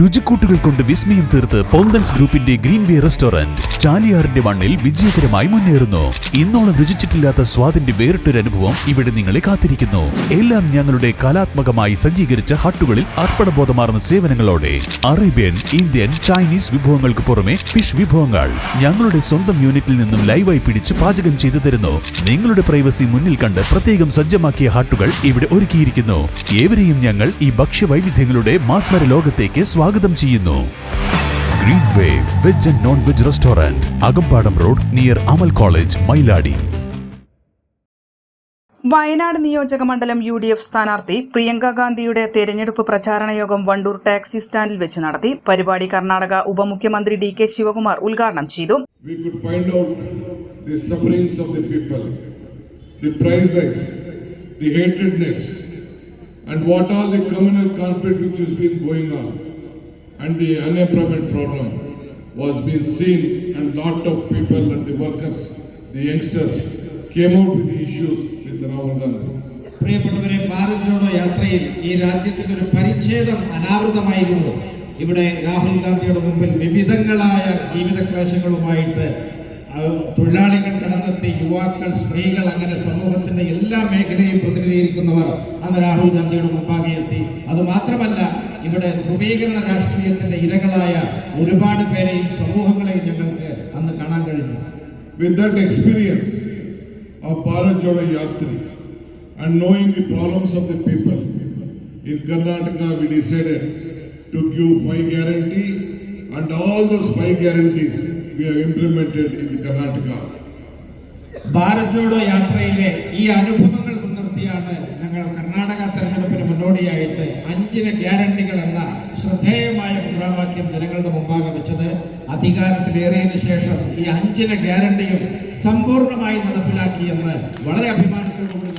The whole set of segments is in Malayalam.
രുചിക്കൂട്ടുകൾ കൊണ്ട് വിസ്മയം തീർത്ത് പോന്തൻസ് ഗ്രൂപ്പിന്റെ ഗ്രീൻ വേ റെസ്റ്റോറന്റ് ചാലിയാറിന്റെ മണ്ണിൽ വിജയകരമായി മുന്നേറുന്നു. ഇന്നോളം രുചിച്ചിട്ടില്ലാത്ത സ്വാദിന്റെ വേറിട്ടൊരു അനുഭവം ഇവിടെ നിങ്ങളെ കാത്തിരിക്കുന്നു. എല്ലാം ഞങ്ങളുടെ കലാത്മകമായി സജ്ജീകരിച്ച ഹട്ടുകളിൽ അർപ്പണബോധമാർന്ന സേവനങ്ങളോടെ അറേബ്യൻ ഇന്ത്യൻ ചൈനീസ് വിഭവങ്ങൾക്ക് പുറമെ ഫിഷ് വിഭവങ്ങൾ ഞങ്ങളുടെ സ്വന്തം യൂണിറ്റിൽ നിന്നും ലൈവായി പിടിച്ച് പാചകം ചെയ്തു തരുന്നു. നിങ്ങളുടെ പ്രൈവസി മുന്നിൽ കണ്ട് പ്രത്യേകം സജ്ജമാക്കിയ ഹട്ടുകൾ ഇവിടെ ഒരുക്കിയിരിക്കുന്നു. ഏവരെയും ഞങ്ങൾ ഈ ഭക്ഷ്യവൈവിധ്യങ്ങളുടെ മാസ്മര ലോകത്തേക്ക് സ്വാഗതം ചെയ്യുന്നു. Green way veg and non veg restaurant Akampadam road near Amal college Mailadi Wayanad നിയോജക മണ്ഡലം യു ഡി എഫ് സ്ഥാനാർത്ഥി പ്രിയങ്ക ഗാന്ധിയുടെ തെരഞ്ഞെടുപ്പ് പ്രചാരണ യോഗം വണ്ടൂർ ടാക്സി സ്റ്റാൻഡിൽ വെച്ച് നടത്തി. പരിപാടി കർണാടക ഉപമുഖ്യമന്ത്രി ഡി കെ ശിവകുമാർ ഉദ്ഘാടനം ചെയ്തു. The hatredness, and what all the communal conflict which has been going on, and the unemployment problem was being seen, and lot of people and the workers, the youngsters, came out with the issues with Rahul Gandhi. പ്രിയപ്പെട്ടവരെ ഭാരത് ജോഡോ യാത്രയിൽ ഈ രാജ്യത്തിന്റെ ഒരു പരിച്ഛേദം അനാവൃതമായിരുന്നു ഇവിടെ രാഹുൽ ഗാന്ധിയുടെ മുമ്പിൽ വിവിധങ്ങളായ ജീവിതക്ലേശങ്ങളുമായിട്ട് തൊഴിലാളികൾ കടന്നെത്തി യുവാക്കൾ സ്ത്രീകൾ അങ്ങനെ സമൂഹത്തിന്റെ എല്ലാ മേഖലയും പ്രതിനിധീകരിക്കുന്നവർ അന്ന് രാഹുൽ ഗാന്ധിയുടെ മുമ്പാകെ എത്തി അത് മാത്രമല്ല ഇവിടെ ധ്രുവീകരണ രാഷ്ട്രീയത്തിന്റെ ഇരകളായ ഒരുപാട് പേരെയും സമൂഹങ്ങളെയും ഞങ്ങൾക്ക് അന്ന് കാണാൻ കഴിഞ്ഞു. With that experience of Bharat Jodo Yatra and knowing the problems of the people in Karnataka we decided to give five guarantee and all those five guarantees we have implemented in Karnataka Jodo യാത്രയിലെ ഈ അനുഭവങ്ങൾ മുൻനിർത്തിയാണ് ഞങ്ങൾ കർണാടക മുന്നോടിയായിട്ട് അഞ്ചിന് ഗ്യാരണ്ടികൾ എന്ന ശ്രദ്ധേയമായ മുദ്രാവാക്യം ജനങ്ങളുടെ മുമ്പാകെ വെച്ചത് അധികാരത്തിലേറിയതിനു ശേഷം ഈ അഞ്ചിന് ഗ്യാരണ്ടിയും സമ്പൂർണമായി നടപ്പിലാക്കിയെന്ന് വളരെ അഭിമാനത്തോടുകൂടി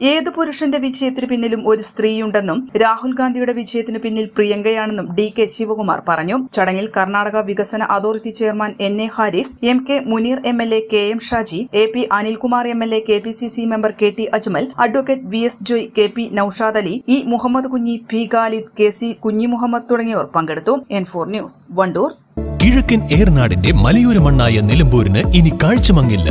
ഏതു പുരുഷന്റെ വിജയത്തിന് പിന്നിലും ഒരു സ്ത്രീയുണ്ടെന്നും രാഹുൽ ഗാന്ധിയുടെ വിജയത്തിന് പിന്നിൽ പ്രിയങ്കയാണെന്നും ഡി കെ ശിവകുമാർ പറഞ്ഞു. ചടങ്ങിൽ കർണാടക വികസന authority chairman N A Haris M K Muneer M L A K M Shaji A P Anilkumar M L A K P C C member K T Ajmal advocate V S Joy K P Naushad Ali E Muhammad Kunhi P Khalid K C Kunhi Muhammad തുടങ്ങിയവർ പങ്കെടുത്തു. N four news Wandoor. കിഴക്കൻ ഏർനാടിന്റെ മലയോര മണ്ണായ നിലമ്പൂരിന് ഇനി കാഴ്ചമങ്ങില്ല.